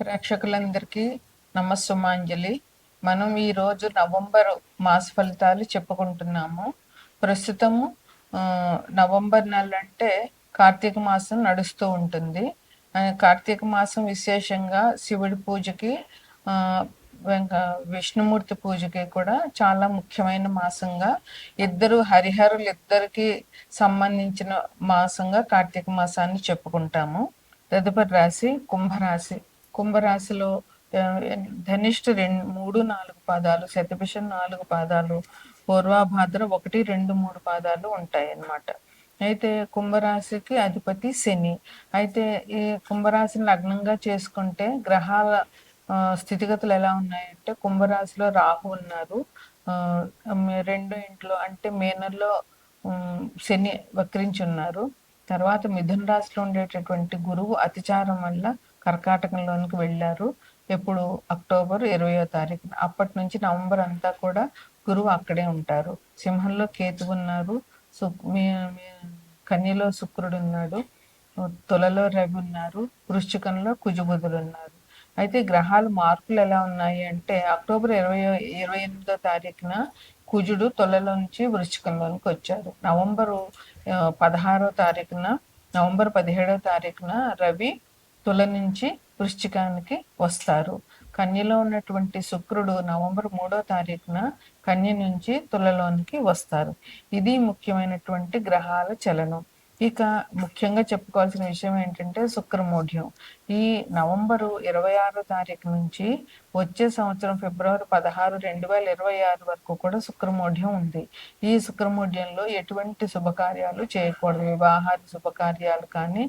ప్రేక్షకులందరికీ నమస్సుమాంజలి. మనం ఈరోజు నవంబర్ మాస ఫలితాలు చెప్పుకుంటున్నాము. ప్రస్తుతము నవంబర్ నెల అంటే కార్తీక మాసం నడుస్తూ ఉంటుంది. కార్తీక మాసం విశేషంగా శివుడి పూజకి విష్ణుమూర్తి పూజకి కూడా చాలా ముఖ్యమైన మాసంగా ఇద్దరు హరిహరులు ఇద్దరికి సంబంధించిన మాసంగా కార్తీక మాసాన్ని చెప్పుకుంటాము. తదుపరి రాశి కుంభరాశి. కుంభరాశిలో ధనిష్ఠ రెండు మూడు నాలుగు పాదాలు శతభిషం నాలుగు పాదాలు పూర్వాభాద్ర ఒకటి రెండు మూడు పాదాలు ఉంటాయి అన్నమాట అయితే కుంభరాశికి అధిపతి శని. అయితే ఈ కుంభరాశిని లగ్నంగా చేసుకుంటే గ్రహాల స్థితిగతులు ఎలా ఉన్నాయంటే కుంభరాశిలో రాహు ఉన్నారు రెండు రెండో ఇంట్లో అంటే మేనల్లో శని వక్రించి ఉన్నారు తర్వాత మిథున రాశిలో ఉండేటటువంటి గురువు అతిచారం వల్ల కర్కాటకంలోనికి వెళ్ళారు. ఎప్పుడు? అక్టోబర్ ఇరవయో తారీఖున. అప్పటి నుంచి నవంబర్ అంతా కూడా గురువు అక్కడే ఉంటారు. సింహంలో కేతు ఉన్నారు. సు- మీ- కన్యలో శుక్రుడు ఉన్నాడు. తులలో రవి ఉన్నారు. వృశ్చికంలో కుజబుధులు ఉన్నారు. అయితే గ్రహాలు మార్పులు ఎలా ఉన్నాయి అంటే అక్టోబర్ ఇరవై ఇరవై ఎనిమిదో తారీఖున కుజుడు తొలలో నుంచి వృశ్చికంలోనికి వచ్చారు. నవంబరు పదహారో తారీఖున నవంబర్ పదిహేడో తారీఖున రవి తుల నుంచి వృశ్చికానికి వస్తారు. కన్యలో ఉన్నటువంటి శుక్రుడు నవంబర్ మూడో తారీఖున కన్య నుంచి తులలోనికి వస్తారు. ఇది ముఖ్యమైనటువంటి గ్రహాల చలనం. ఇక ముఖ్యంగా చెప్పుకోవాల్సిన విషయం ఏంటంటే శుక్రమూఢ్యం. ఈ నవంబరు ఇరవై ఆరో తారీఖు నుంచి వచ్చే సంవత్సరం ఫిబ్రవరి పదహారు రెండు వేల ఇరవై ఆరు వరకు కూడా శుక్రమూఢ్యం ఉంది. ఈ శుక్రమూఢ్యంలో ఎటువంటి శుభకార్యాలు చేయకూడదు. వివాహాది శుభకార్యాలు కానీ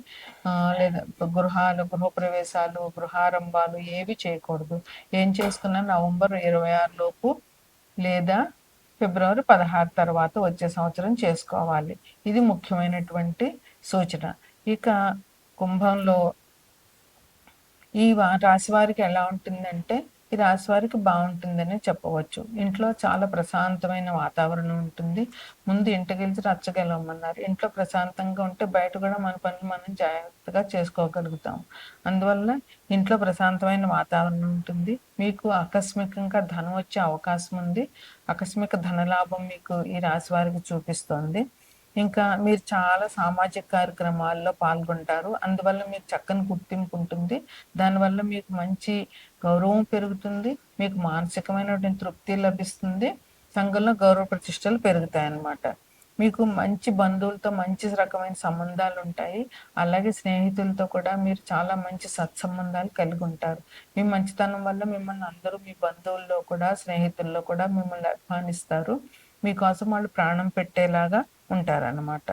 లేదా గృహాలు గృహప్రవేశాలు గృహారంభాలు ఏవి చేయకూడదు. ఏం చేసుకున్నా నవంబర్ ఇరవై ఆరు లోపు లేదా ఫిబ్రవరి పదహారు తర్వాత వచ్చే సంవత్సరం చేసుకోవాలి. ఇది ముఖ్యమైనటువంటి సూచన. ఇక కుంభంలో ఈ వా- రాశి వారికి ఎలా ఉంటుందంటే ఈ రాశి వారికి బాగుంటుందని చెప్పవచ్చు. ఇంట్లో చాలా ప్రశాంతమైన వాతావరణం ఉంటుంది. ముందు ఇంటికి గెలిచి రచ్చగలమన్నారు ఇంట్లో ప్రశాంతంగా ఉంటే బయట కూడా మన పనులు మనం జాగ్రత్తగా చేసుకోగలుగుతాం. అందువల్ల ఇంట్లో ప్రశాంతమైన వాతావరణం ఉంటుంది. మీకు ఆకస్మికంగా ధనం వచ్చే అవకాశం ఉంది. ఆకస్మిక ధనలాభం మీకు ఈ రాశి వారికి చూపిస్తోంది. ఇంకా మీరు చాలా సామాజిక కార్యక్రమాల్లో పాల్గొంటారు. అందువల్ల మీకు చక్కని గుర్తింపు ఉంటుంది. దానివల్ల మీకు మంచి గౌరవం పెరుగుతుంది. మీకు మానసికమైనటువంటి తృప్తి లభిస్తుంది. సంఘంలో గౌరవ ప్రతిష్టలు పెరుగుతాయి అన్నమాట మీకు మంచి బంధువులతో మంచి రకమైన సంబంధాలు ఉంటాయి అలాగే స్నేహితులతో కూడా మీరు చాలా మంచి సత్సంబంధాలు కలిగి ఉంటారు. మీ మంచితనం వల్ల మిమ్మల్ని అందరూ మీ బంధువుల్లో కూడా స్నేహితుల్లో కూడా మిమ్మల్ని అభిమానిస్తారు మీకోసం వాళ్ళు ప్రాణం పెట్టేలాగా ఉంటారన్నమాట.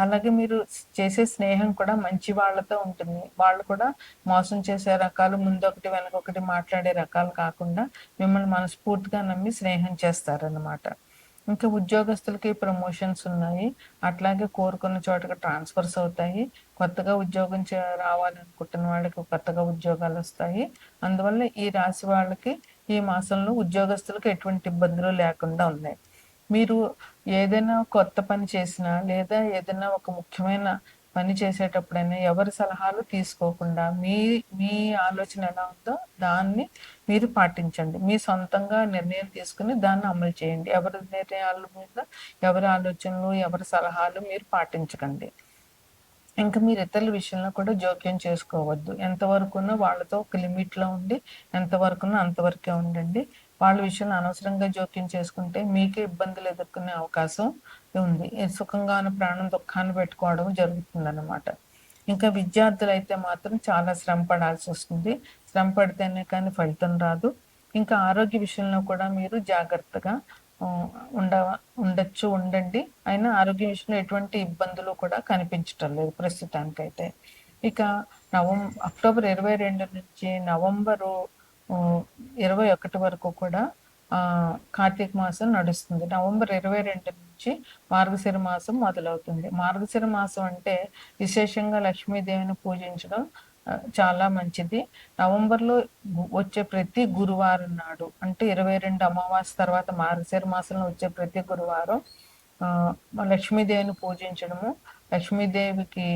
అలాగే మీరు చేసే స్నేహం కూడా మంచి వాళ్ళతో ఉంటుంది. వాళ్ళు కూడా మోసం చేసే రకాలు ముందొకటి వెనకొకటి మాట్లాడే రకాలు కాకుండా మిమ్మల్ని మనస్ఫూర్తిగా నమ్మి స్నేహం చేస్తారన్నమాట. ఇంకా ఉద్యోగస్తులకి ప్రమోషన్స్ ఉన్నాయి. అట్లాగే కోరుకున్న చోటకి ట్రాన్స్ఫర్స్ అవుతాయి. కొత్తగా ఉద్యోగం చే రావాలనుకుంటున్న వాళ్ళకి కొత్తగా ఉద్యోగాలు వస్తాయి. అందువల్ల ఈ రాశి వాళ్ళకి ఈ మాసంలో ఉద్యోగస్తులకు ఎటువంటి ఇబ్బందులు లేకుండా ఉన్నాయి. మీరు ఏదైనా కొత్త పని చేసినా లేదా ఏదైనా ఒక ముఖ్యమైన పని చేసేటప్పుడైనా ఎవరి సలహాలు తీసుకోకుండా మీ మీ ఆలోచన ఎలా ఉందో దాన్ని మీరు పాటించండి. మీ సొంతంగా నిర్ణయం తీసుకుని దాన్ని అమలు చేయండి. ఎవరి నిర్ణయాల మీద ఎవరి ఆలోచనలు ఎవరి సలహాలు మీరు పాటించకండి. ఇంకా మీరు ఇతరుల విషయంలో కూడా జోక్యం చేసుకోవద్దు. ఎంతవరకునో వాళ్ళతో ఒక లిమిట్లో ఉండి ఎంతవరకునో అంతవరకే ఉండండి. వాళ్ళ విషయంలో అనవసరంగా జోక్యం చేసుకుంటే మీకే ఇబ్బందులు ఎదుర్కొనే అవకాశం ఉంది. సుఖంగా ఉన్న ప్రాణం దుఃఖాన్ని పెట్టుకోవడం జరుగుతుంది అనమాట ఇంకా విద్యార్థులు అయితే మాత్రం చాలా శ్రమ పడాల్సి వస్తుంది. శ్రమ పడితేనే కానీ ఫలితం రాదు. ఇంకా ఆరోగ్య విషయంలో కూడా మీరు జాగ్రత్తగా ఉండ ఉండొచ్చు ఉండండి. అయినా ఆరోగ్య విషయంలో ఎటువంటి ఇబ్బందులు కూడా కనిపించటం లేదు ప్రస్తుతానికైతే. ఇక నవం అక్టోబర్ ఇరవై రెండు నుంచి నవంబరు ఇరవై ఒకటి వరకు కూడా కార్తీక మాసం నడుస్తుంది. నవంబర్ ఇరవై రెండు నుంచి మార్గశిర మాసం మొదలవుతుంది. మార్గశిర మాసం అంటే విశేషంగా లక్ష్మీదేవిని పూజించడం చాలా మంచిది. నవంబర్లో వచ్చే ప్రతి గురువారం నాడు అంటే ఇరవై రెండు అమావాస్య తర్వాత మార్గశిర మాసంలో వచ్చే ప్రతి గురువారం లక్ష్మీదేవిని పూజించడము లక్ష్మీదేవికి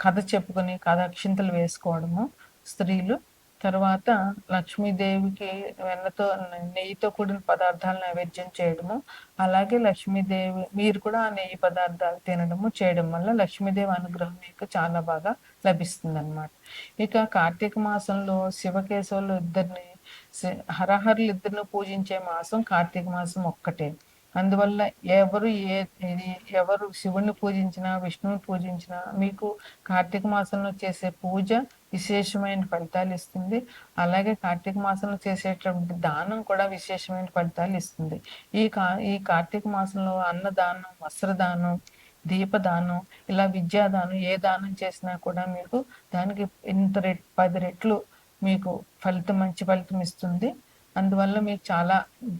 కథ చెప్పుకొని కథ అక్షింతలు వేసుకోవడము స్త్రీలు తర్వాత లక్ష్మీదేవికి వెన్నతో నెయ్యితో కూడిన పదార్థాలు నైవేద్యం చేయడము అలాగే లక్ష్మీదేవి మీరు కూడా ఆ నెయ్యి పదార్థాలు తినడము చేయడం వల్ల లక్ష్మీదేవి అనుగ్రహం మీకు చాలా బాగా లభిస్తుంది అనమాట ఇక కార్తీక మాసంలో శివకేశవులు ఇద్దరిని హరహరులు ఇద్దరిని పూజించే మాసం కార్తీక మాసం ఒక్కటే. అందువల్ల ఎవరు ఏ ఇది ఎవరు శివుణ్ణి పూజించినా విష్ణువుని పూజించినా మీకు కార్తీక మాసంలో చేసే పూజ విశేషమైన ఫలితాలు ఇస్తుంది. అలాగే కార్తీక మాసంలో చేసేటువంటి దానం కూడా విశేషమైన ఫలితాలు ఇస్తుంది. ఈ కా ఈ కార్తీక మాసంలో అన్నదానం వస్త్రదానం దీపదానం ఇలా విద్యాదానం ఏ దానం చేసినా కూడా మీకు దానికి ఇంత రెట్ పది రెట్లు మీకు ఫలితం మంచి ఫలితం ఇస్తుంది. అందువల్ల మీకు చాలా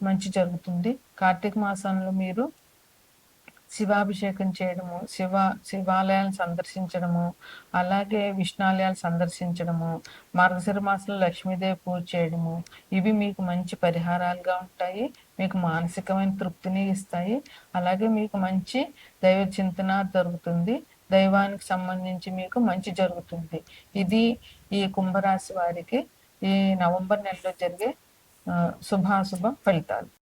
మంచి జరుగుతుంది. కార్తీక మాసంలో మీరు శివాభిషేకం చేయడము శివ శివాలయాలను సందర్శించడము అలాగే విష్ణాలయాలు సందర్శించడము మార్గశిర మాసంలో లక్ష్మీదేవి పూజ చేయడము ఇవి మీకు మంచి పరిహారాలుగా ఉంటాయి మీకు మానసికమైన తృప్తిని ఇస్తాయి అలాగే మీకు మంచి దైవ చింతన దొరుకుతుంది దైవానికి సంబంధించి మీకు మంచి జరుగుతుంది. ఇది ఈ కుంభరాశి వారికి ఈ నవంబర్ నెలలో జరిగే శుభాశుభ ఫలితాలు.